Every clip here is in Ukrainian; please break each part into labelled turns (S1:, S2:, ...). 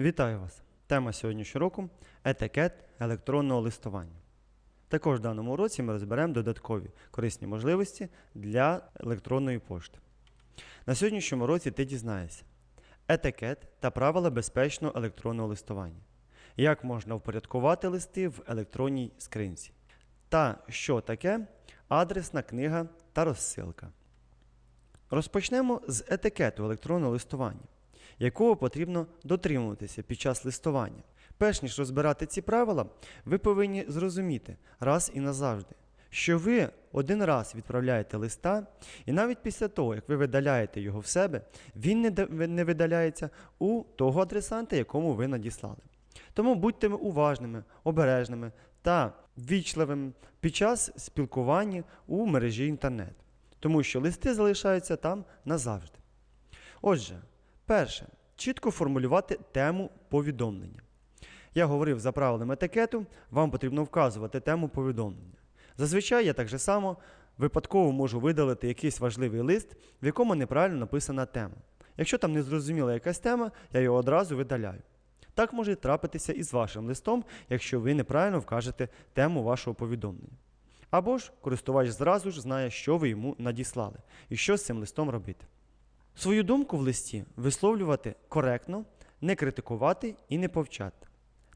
S1: Вітаю вас! Тема сьогоднішнього року етикет електронного листування. Також в даному уроці ми розберемо додаткові корисні можливості для електронної пошти. На сьогоднішньому році ти дізнаєшся етикет та правила безпечного електронного листування, як можна впорядкувати листи в електронній скринці, та що таке адресна книга та розсилка. Розпочнемо з етикету електронного листування, якого потрібно дотримуватися під час листування. Перш ніж розбирати ці правила, ви повинні зрозуміти раз і назавжди, що ви один раз відправляєте листа, і навіть після того, як ви видаляєте його в себе, він не, видаляється у того адресанта, якому ви надіслали. Тому будьте уважними, обережними та ввічливими під час спілкування у мережі інтернет, тому що листи залишаються там назавжди. Отже, перше, чітко формулювати тему повідомлення. Я говорив за правилами етикету, вам потрібно вказувати тему повідомлення. Зазвичай я так же само випадково можу видалити якийсь важливий лист, в якому неправильно написана тема. Якщо там не зрозуміла якась тема, я його одразу видаляю. Так може трапитися і з вашим листом, якщо ви неправильно вкажете тему вашого повідомлення. Або ж користувач зразу ж знає, що ви йому надіслали і що з цим листом робити. Свою думку в листі висловлювати коректно, не критикувати і не повчати.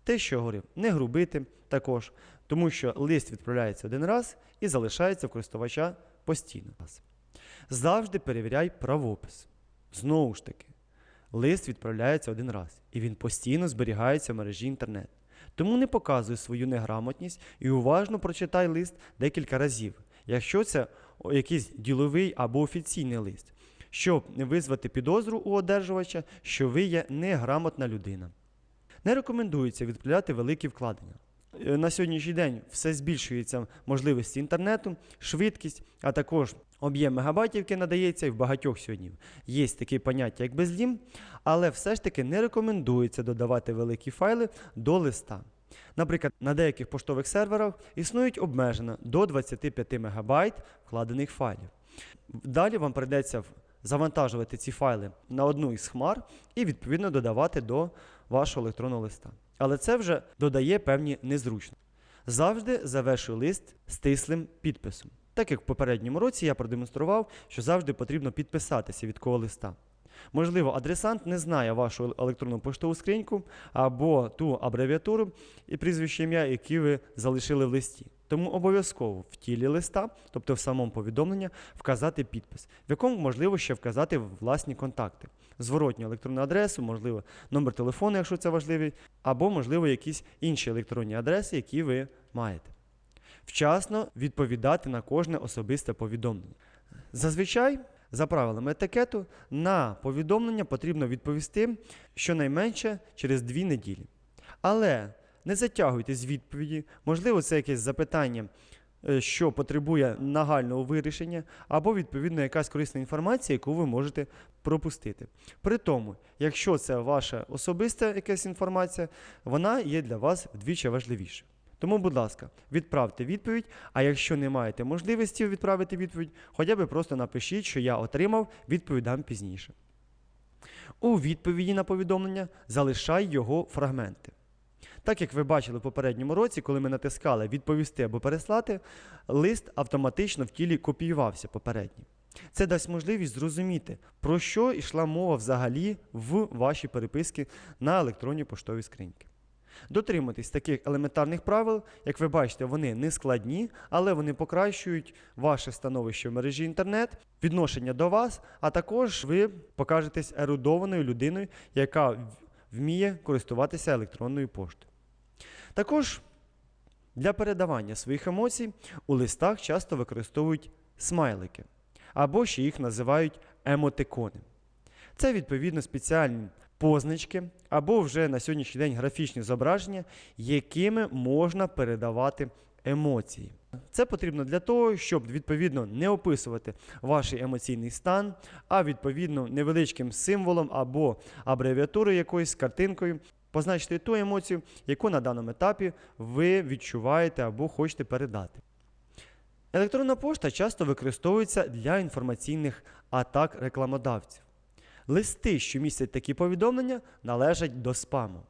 S1: Те, що я говорив, не грубити також, тому що лист відправляється один раз і залишається в користувача постійно. Завжди перевіряй правопис. Знову ж таки, лист відправляється один раз, і він постійно зберігається в мережі інтернет. Тому не показуй свою неграмотність і уважно прочитай лист декілька разів, якщо це якийсь діловий або офіційний лист, щоб визвати підозру у одержувача, що ви є неграмотна людина. Не рекомендується відправляти великі вкладення. Е, На сьогоднішній день все збільшується можливості інтернету, швидкість, а також об'єм мегабайтів, який надається, і в багатьох сьогодні є таке поняття, як безлім, але все ж таки не рекомендується додавати великі файли до листа. Наприклад, на деяких поштових серверах існують обмеження до 25 МБ вкладених файлів. Далі вам прийдеться в- завантажувати ці файли на одну із хмар і відповідно додавати до вашого електронного листа. Але це вже додає певні незручності. Завжди завершуй лист стислим підписом. Так як в попередньому році я продемонстрував, що завжди потрібно підписатися від кого листа. Можливо, адресант не знає вашу електронну поштову скриньку або ту абревіатуру і прізвище ім'я, які ви залишили в листі. Тому обов'язково в тілі листа, тобто в самому повідомленні, вказати підпис, в якому можливо ще вказати власні контакти, зворотню електронну адресу, можливо, номер телефону, якщо це важливий, або, можливо, якісь інші електронні адреси, які ви маєте. Вчасно відповідати на кожне особисте повідомлення. Зазвичай, за правилами етикету, на повідомлення потрібно відповісти щонайменше через дві неділі. Але не затягуйте з відповіді, можливо, це якесь запитання, е, що потребує нагального вирішення, або відповідно якась корисна інформація, яку ви можете пропустити. При тому, якщо це ваша особиста якась інформація, вона є для вас вдвічі важливіше. Тому, будь ласка, відправте відповідь, а якщо не маєте можливості відправити відповідь, хоча б просто напишіть, що я отримав, відповідам пізніше. У відповіді на повідомлення залишай його фрагменти. Так як ви бачили в попередньому році, коли ми натискали відповісти або переслати, лист автоматично в тілі копіювався попередній. Це дасть можливість зрозуміти, про що йшла мова взагалі в вашій переписці на електронній поштовій скриньки. Дотримуйтесь таких елементарних правил, як ви бачите, вони не складні, але вони покращують ваше становище в мережі інтернет, відношення до вас, а також ви покажетесь ерудованою людиною, яка вміє користуватися електронною поштою. Також для передавання своїх емоцій у листах часто використовують смайлики, або ще їх називають емотикони. Це відповідно спеціальні позначки або вже на сьогоднішній день графічні зображення, якими можна передавати емоції. Це потрібно для того, щоб відповідно не описувати ваш емоційний стан, а відповідно невеличким символом або абревіатурою якоюсь картинкою позначити ту емоцію, яку на даному етапі ви відчуваєте або хочете передати. Електронна пошта часто використовується для інформаційних атак рекламодавців. Листи, що містять такі повідомлення, належать до спаму.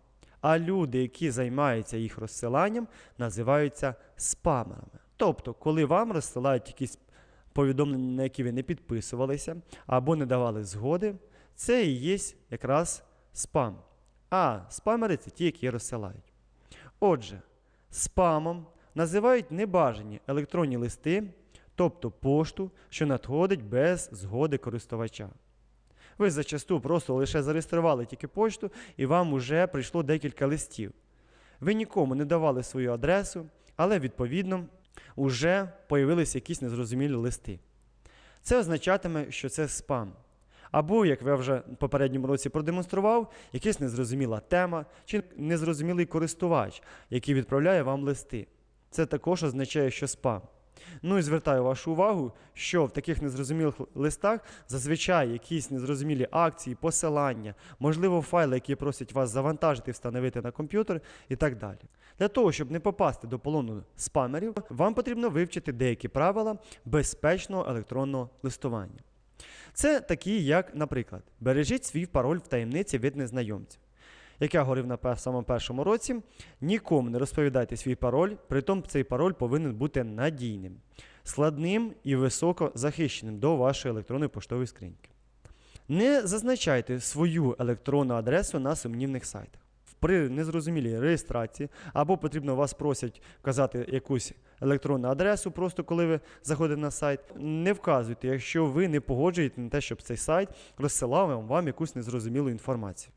S1: А люди, які займаються їх розсиланням, називаються спамерами. Тобто, коли вам розсилають якісь повідомлення, на які ви не підписувалися або не давали згоди, це і є якраз спам. А спамери це ті, які розсилають. Отже, спамом називають небажані електронні листи, тобто пошту, що надходить без згоди користувача. Ви зачасту просто лише зареєстрували тільки почту, і вам уже прийшло декілька листів. Ви нікому не давали свою адресу, але відповідно вже появилися якісь незрозумілі листи. Це означатиме, що це спам. Або, як я вже в попередньому році продемонстрував, якась незрозуміла тема чи незрозумілий користувач, який відправляє вам листи. Це також означає, що спам. Ну і звертаю вашу увагу, що в таких незрозумілих листах зазвичай якісь незрозумілі акції, посилання, можливо, файли, які просять вас завантажити, встановити на комп'ютер і так далі. Для того, щоб не попасти до полону спамерів, вам потрібно вивчити деякі правила безпечного електронного листування. Це такі, як, наприклад, бережіть свій пароль в таємниці від незнайомців. Як я говорив на самому першому році, нікому не розповідайте свій пароль, притом цей пароль повинен бути надійним, складним і високо захищеним до вашої електронної поштової скриньки. Не зазначайте свою електронну адресу на сумнівних сайтах. При незрозумілій реєстрації або потрібно вас просять вказати якусь електронну адресу, просто коли ви заходите на сайт. Не вказуйте, якщо ви не погоджуєте на те, щоб цей сайт розсилав вам- вам якусь незрозумілу інформацію.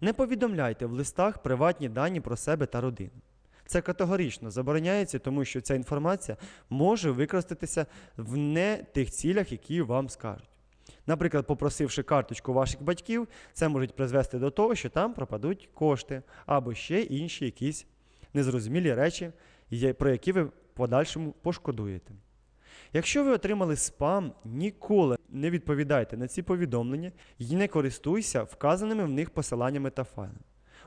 S1: Не повідомляйте в листах приватні дані про себе та родину. Це категорично забороняється, тому що ця інформація може використатися в не тих цілях, які вам скажуть. Наприклад, попросивши карточку ваших батьків, це може призвести до того, що там пропадуть кошти або ще інші якісь незрозумілі речі, про які ви в подальшому пошкодуєте. Якщо ви отримали спам, ніколи не відповідайте на ці повідомлення і не користуйся вказаними в них посиланнями та файлами.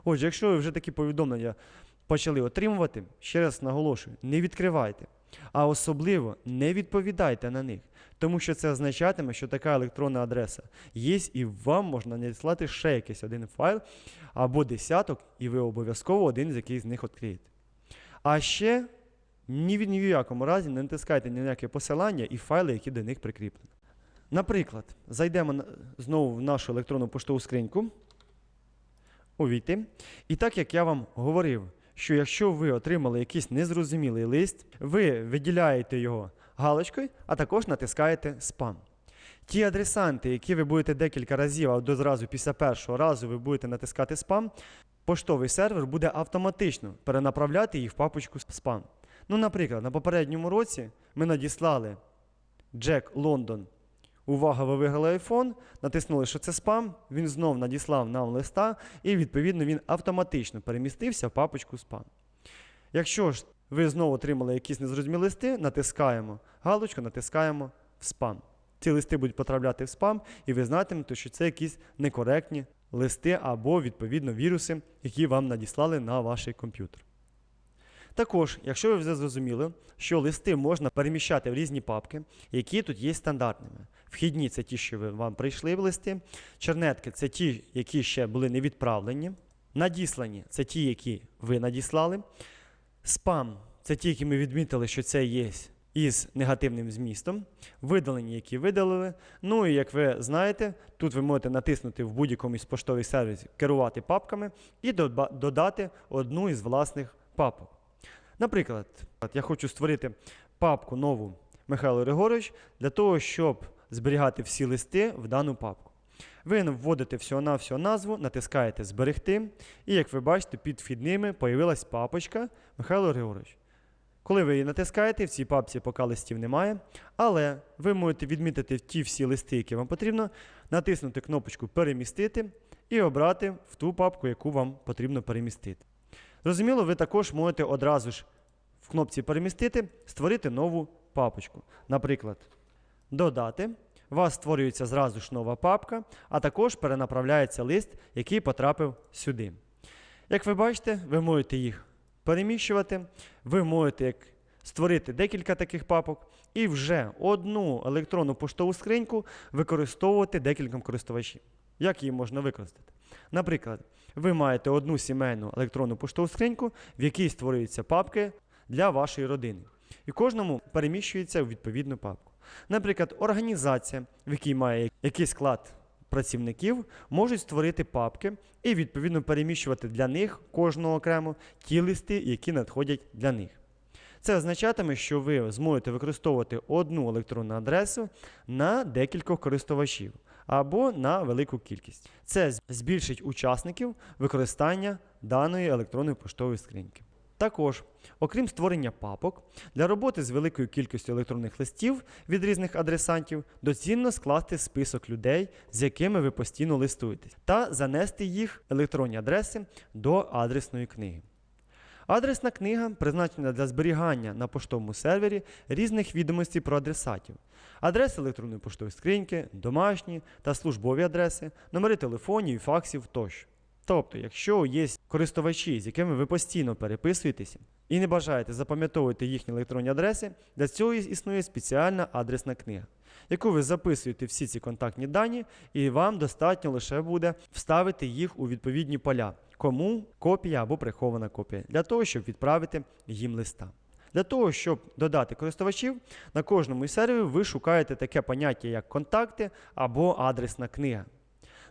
S1: Отже, якщо ви вже такі повідомлення почали отримувати, ще раз наголошую, не відкривайте, а особливо не відповідайте на них, тому що це означатиме, що така електронна адреса є, і вам можна надіслати ще якийсь один файл або десяток, і ви обов'язково один з яких з них відкриєте. А ще ні в ні якому разі не натискайте ніяке посилання і файли, які до них прикріплені. Наприклад, зайдемо знову в нашу електронну поштову скриньку. Увійти. І так як я вам говорив, що якщо ви отримали якийсь незрозумілий лист, ви виділяєте його галочкою, а також натискаєте спам. Ті адресанти, які ви будете декілька разів, або зразу після першого разу ви будете натискати спам, поштовий сервер буде автоматично перенаправляти їх в папочку спам. Ну, наприклад, на попередньому році ми надіслали Джек Лондон. Увага, ви виграли iPhone, натиснули, що це спам, він знов надіслав нам листа, і відповідно він автоматично перемістився в папочку спам. Якщо ж ви знову отримали якісь незрозумілі листи, натискаємо галочку, натискаємо в спам. Ці листи будуть потрапляти в спам, і ви знатимете, що це якісь некоректні листи або, відповідно, віруси, які вам надіслали на ваш комп'ютер. Також, якщо ви вже зрозуміли, що листи можна переміщати в різні папки, які тут є стандартними. Вхідні це ті, що вам прийшли в листи, чернетки це ті, які ще були не відправлені. Надіслані це ті, які ви надіслали. Спам це ті, які ми відмітили, що це є із негативним змістом. Видалені, які видалили. Ну і як ви знаєте, тут ви можете натиснути в будь-якому із поштових сервісів, керувати папками і додати одну із власних папок. Наприклад, я хочу створити папку нову Михайло Григорович для того, щоб зберігати всі листи в дану папку. Ви вводите всього-навсього назву, натискаєте Зберегти, і як ви бачите, під вхідними появилась папочка Михайло Григорович. Коли ви її натискаєте, в цій папці поки листів немає, але ви можете відмітити ті всі листи, які вам потрібно, натиснути кнопочку Перемістити і обрати в ту папку, яку вам потрібно перемістити. Зрозуміло, ви також можете одразу ж в кнопці Перемістити створити нову папочку. Наприклад, додати. У вас створюється зразу ж нова папка, а також перенаправляється лист, який потрапив сюди. Як ви бачите, ви можете їх переміщувати, ви можете як створити декілька таких папок, і вже одну електронну поштову скриньку використовувати декільком користувачів. Як її можна використати? Наприклад, ви маєте одну сімейну електронну поштову скриньку, в якій створюються папки для вашої родини. І кожному переміщується у відповідну папку. Наприклад, організація, в якій має якийсь склад працівників, можуть створити папки і відповідно переміщувати для них кожного окремо ті листи, які надходять для них. Це означатиме, що ви зможете використовувати одну електронну адресу на декількох користувачів або на велику кількість. Це збільшить учасників використання даної електронної поштової скриньки. Також, окрім створення папок, для роботи з великою кількістю електронних листів від різних адресантів доцільно скласти список людей, з якими ви постійно листуєтесь, та занести їх електронні адреси до адресної книги. Адресна книга призначена для зберігання на поштовому сервері різних відомостей про адресатів, адреси електронної поштової скриньки, домашні та службові адреси, номери телефонів і факсів тощо. Тобто, якщо є користувачі, з якими ви постійно переписуєтеся і не бажаєте запам'ятовувати їхні електронні адреси, для цього існує спеціальна адресна книга, яку ви записуєте всі ці контактні дані, і вам достатньо лише буде вставити їх у відповідні поля, кому копія або прихована копія, для того, щоб відправити їм листа. Для того, щоб додати користувачів, на кожному із серверів ви шукаєте таке поняття, як контакти або адресна книга.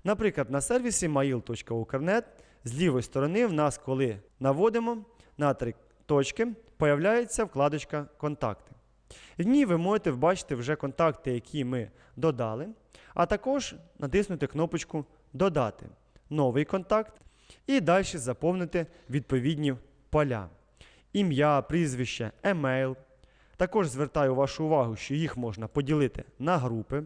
S1: Наприклад, на сервісі mail.ukr.net з лівої сторони в нас, коли наводимо на три точки, появляється вкладочка Контакти. В ній ви можете бачити вже контакти, які ми додали, а також натиснути кнопочку Додати новий контакт і далі заповнити відповідні поля. Ім'я, прізвище, емейл. Також звертаю вашу увагу, що їх можна поділити на групи.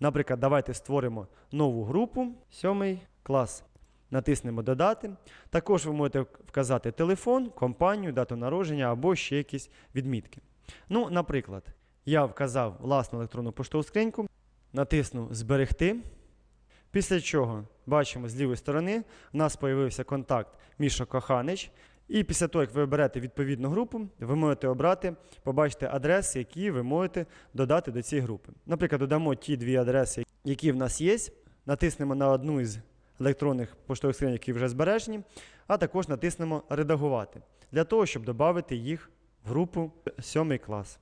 S1: Наприклад, давайте створимо нову групу, сьомий клас. Натиснемо Додати. Також ви можете вказати телефон, компанію, дату народження або ще якісь відмітки. Ну, наприклад, я вказав власну електронну поштову скриньку, натиснув Зберегти. Після чого бачимо з лівої сторони, в нас з'явився контакт Міша Коханич. І після того, як ви оберете відповідну групу, ви можете обрати, побачите адреси, які ви можете додати до цієї групи. Наприклад, додамо ті дві адреси, які в нас є, натиснемо на одну із електронних поштових скринь, які вже збережені, а також натиснемо Редагувати для того, щоб додати їх в групу 7 клас.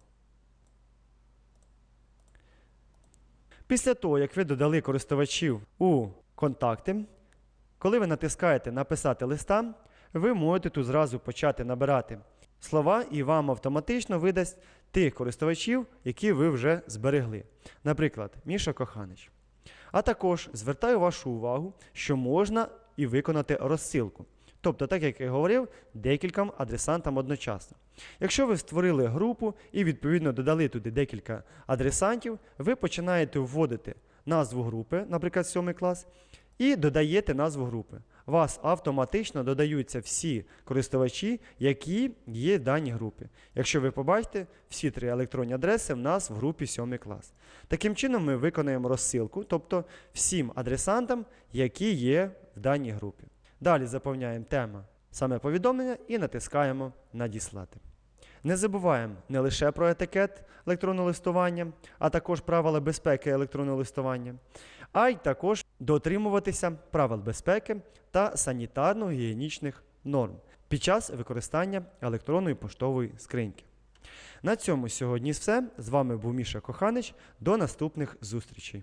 S1: Після того, як ви додали користувачів у контакти, коли ви натискаєте Написати листа, ви можете тут зразу почати набирати слова, і вам автоматично видасть тих користувачів, які ви вже зберегли. Наприклад, Міша Коханич. А також звертаю вашу увагу, що можна і виконати розсилку. Тобто, так як я говорив, декільком адресантам одночасно. Якщо ви створили групу і відповідно додали туди декілька адресантів, ви починаєте вводити назву групи, наприклад, 7 клас, і додаєте назву групи. Вас автоматично додаються всі користувачі, які є в даній групі. Якщо ви побачите, всі три електронні адреси в нас в групі 7 клас. Таким чином, ми виконаємо розсилку, тобто всім адресантам, які є в даній групі. Далі заповняємо тему саме повідомлення і натискаємо Надіслати. Не забуваємо не лише про етикет електронного листування, а також правила безпеки електронного листування, а й також дотримуватися правил безпеки та санітарно-гігієнічних норм під час використання електронної поштової скриньки. На цьому сьогодні все. З вами був Міша Коханич. До наступних зустрічей.